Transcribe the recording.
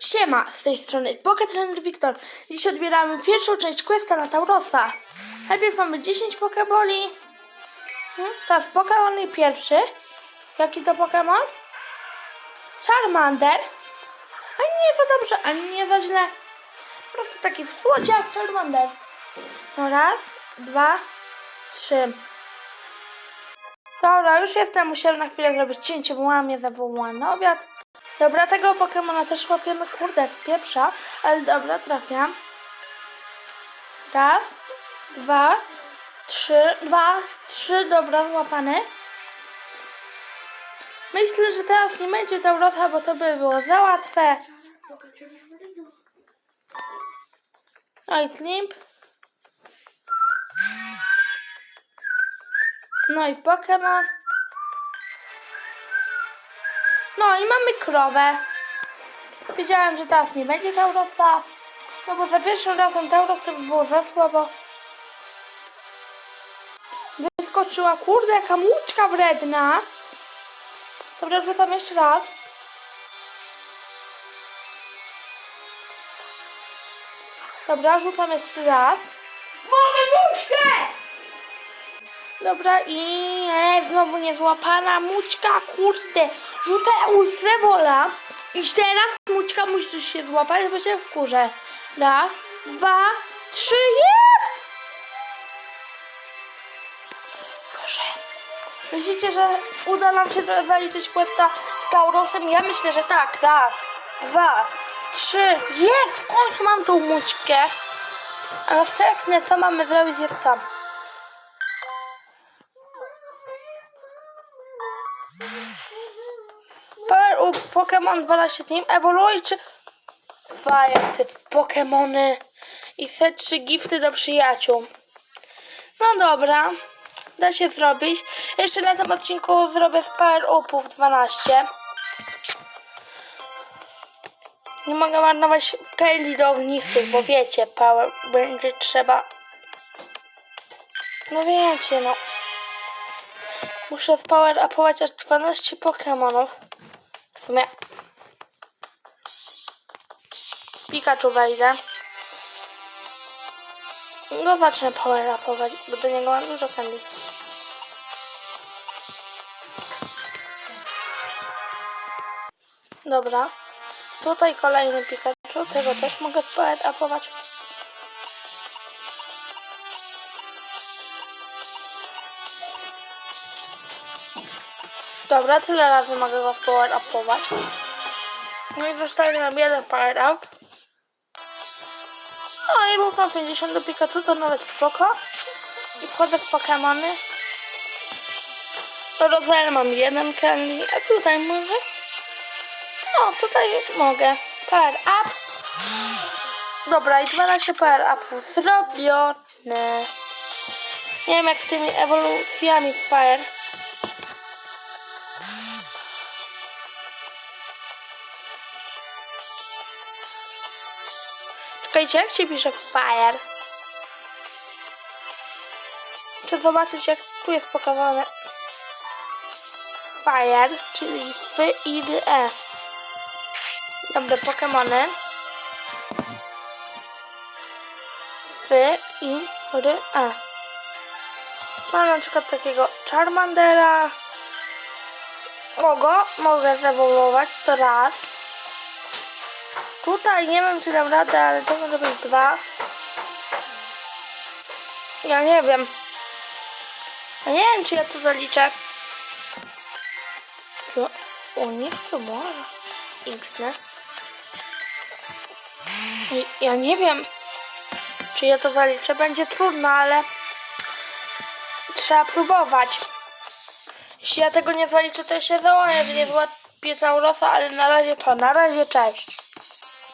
Siema, z tej strony Pokétrener Wiktor. Dziś odbieramy pierwszą część questa na Taurosa. Najpierw mamy 10 Pokéboli. Hmm, teraz Pokémon pierwszy. Jaki to Pokémon? Charmander. Ani nie za dobrze, ani nie za źle. Po prostu taki słodziak Charmander. No raz, dwa, trzy. Dobra, już jestem. Musiałem na chwilę zrobić cięcie, bo mama mnie zawołała na obiad. Dobra, tego Pokemona też łapiemy. Kurde, jak pieprza. Ale dobra, trafiam. Raz, dwa, trzy, dwa, trzy, dobra, złapany. Myślę, że teraz nie będzie Taurosa, bo to by było za łatwe. No i Slimp. No i Pokémon. No i mamy krowę. Wiedziałem, że teraz nie będzie Taurosa. No bo za pierwszym razem Tauros to by było za słabo. Wyskoczyła, kurde, jaka muczka wredna. Dobra, rzucam jeszcze raz. Dobra, rzucam jeszcze raz. Mamy muszkę! Dobra i e, znowu niezłapana mućka, kurde. Rzucę ultrebola. I teraz mućka musisz się złapać, bo się wkurzę. Raz, dwa, trzy, jest! Boże. Myślicie, że uda nam się zaliczyć questa z Taurosem? Ja myślę, że tak. Raz, dwa, trzy, jest! W końcu mam tą mućkę. A następne, co mamy zrobić, jest sam. Pokémon 12 Team Evoluj czy Fire chcę Pokémony i te trzy gifty do przyjaciół. No dobra, da się zrobić. Jeszcze na tym odcinku zrobię z Power Upów 12. Nie mogę marnować Kelly do ognistych, bo wiecie, Power będzie trzeba. No wiecie, no. Muszę power upować aż 12 Pokémonów. W sumie. Pikachu wejdę. No zacznę power upować, bo do niego mam dużo candy. Dobra. Tutaj kolejny Pikachu. Tego też mogę power Dobra, tyle razy mogę go power upować. No i zostaje nam jeden power up. No i na 50 do Pikachu, to nawet spoko. I wchodzę w Pokemony. Do Roselle mam jeden candy, a tutaj może? No, tutaj mogę. Power up. Dobra, i 12 power upów zrobione. Nie wiem jak z tymi ewolucjami Fire. Czekajcie, jak się pisze fire? Chcę zobaczyć, jak tu jest pokazane. Fire, czyli F I D E. Dobre Pokemony. F I R E. Mam na przykład takiego Charmandera. Mogę, mogę zewoluować, to raz. Tutaj nie wiem, czy dam radę, ale to może być dwa. Ja nie wiem. Ja nie wiem, czy ja to zaliczę. Co? O, nic to może. I- Ja nie wiem, czy ja to zaliczę. Będzie trudno, ale trzeba próbować. Jeśli ja tego nie zaliczę, to się załamię, że nie złapię Taurosa, ale na razie to. Na razie, cześć.